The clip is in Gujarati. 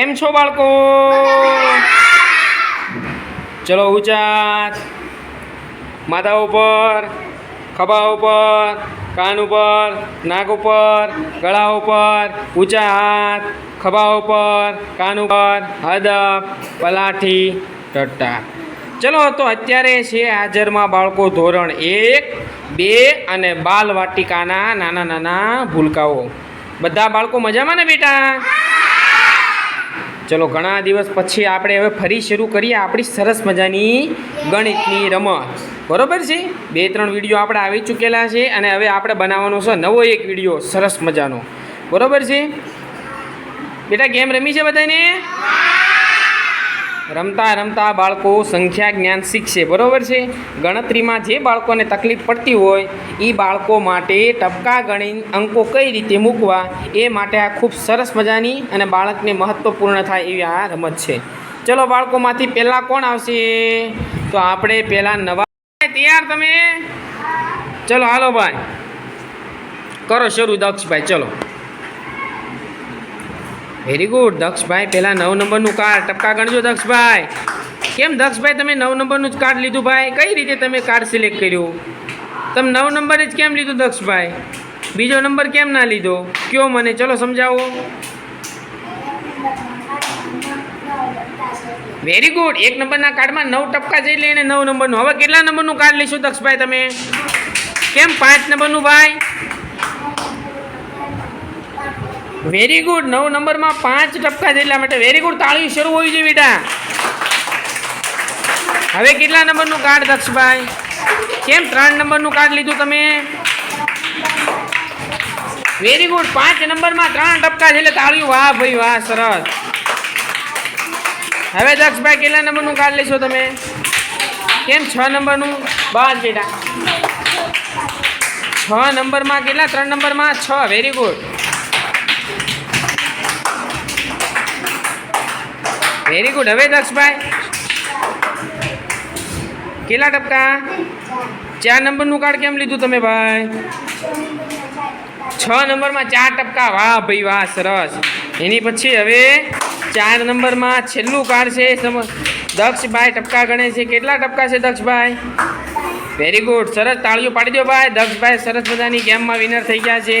કેમ છો બાળકો? ચલો ઊંચા માથા ઉપર, ખભા ઉપર, કાન ઉપર, નાક ઉપર, ગળા ઉપર ઊંચા હાથ ખભા ઉપર, કાન ઉપર હદપ પલાઠી, ટટ્ટા. ચલો તો અત્યારે છે હાજરમાં બાળકો ધોરણ એક, બે અને બાલ વાટિકાના નાના નાના ભૂલકાઓ. બધા બાળકો મજામાં ને બેટા? ચલો, ઘણા દિવસ પછી આપણે હવે ફરી શરૂ કરીએ આપણી સરસ મજાની ગણિતની રમત. બરોબર છે? બે, ત્રણ વીડિયો આપણે આવી ચૂકેલા છે અને હવે આપણે બનાવવાનો છે નવો એક વીડિયો, સરસ મજાનો. બરોબર છે? બેટા, ગેમ રમી છે બધાને રમતા રમતા બાળકો સંખ્યા જ્ઞાન શીખશે. બરાબર છે? ગણતરીમાં જે બાળકોને તકલીફ પડતી હોય એ બાળકો માટે ટપકા ગણી અંકો કઈ રીતે મૂકવા, એ માટે આ ખૂબ સરસ મજાની અને બાળકને મહત્ત્વપૂર્ણ થાય એવી આ રમત છે. ચલો, બાળકોમાંથી પહેલાં કોણ આવશે? તો આપણે પહેલાં નવા તૈયાર તમે? ચલો, હાલો ભાઈ. કરો શરૂ, દક્ષભાઈ, ચલો. વેરી ગુડ દક્ષભાઈ પહેલાં નવ નંબરનું કાર્ડ ટપકા ગણજો દક્ષભાઈ. કેમ દક્ષભાઈ, તમે નવ નંબરનું જ કાર્ડ લીધું ભાઈ? કઈ રીતે તમે કાર્ડ સિલેક્ટ કર્યું? તમે નવ નંબર જ કેમ લીધું દક્ષભાઈ? બીજો નંબર કેમ ના લીધો? કયો મને? ચલો સમજાવો. વેરી ગુડ એક નંબરના કાર્ડમાં નવ ટપકા જઈ લઈને નવ નંબરનું. હવે કેટલા નંબરનું કાર્ડ લઈશું દક્ષભાઈ તમે? કેમ પાંચ નંબરનું ભાઈ? વેરી ગુડ નવ નંબરમાં પાંચ ટપકા જેટલા માટે વેરી ગુડ તાળી શરૂ હોવી જોઈએ બેટા. હવે કેટલા નંબરનું કાર્ડ દક્ષભાઈ? કેમ ત્રણ નંબરનું કાર્ડ લીધું તમે? વેરી ગુડ પાંચ નંબરમાં ત્રણ ટપકા છે એટલે તાળીઓ, વાહ ભાઈ, વાહ, સરસ. હવે દક્ષભાઈ, કેટલા નંબરનું કાર્ડ લેશો તમે? કેમ છ નંબરનું? બસ બેટા. છ નંબરમાં કેટલા? ત્રણ નંબરમાં છ. વેરી ગુડ વેરી ગુડ હવે દક્ષભાઈ. કેટલા ટપકા? ચાર નંબરનું કાર્ડ કેમ લીધું તમે ભાઈ? છ નંબરમાં ચાર ટપકા. વાહ ભાઈ, વાહ, સરસ. એની પછી હવે ચાર નંબરમાં છેલ્લું કાર્ડ છે. દક્ષભાઈ ટપકા ગણે છે. કેટલા ટપકા છે દક્ષભાઈ? વેરી ગુડ સરસ તાળીઓ પાડી દો ભાઈ. દક્ષભાઈ સરસ મજાની ગેમમાં વિનર થઈ ગયા છે.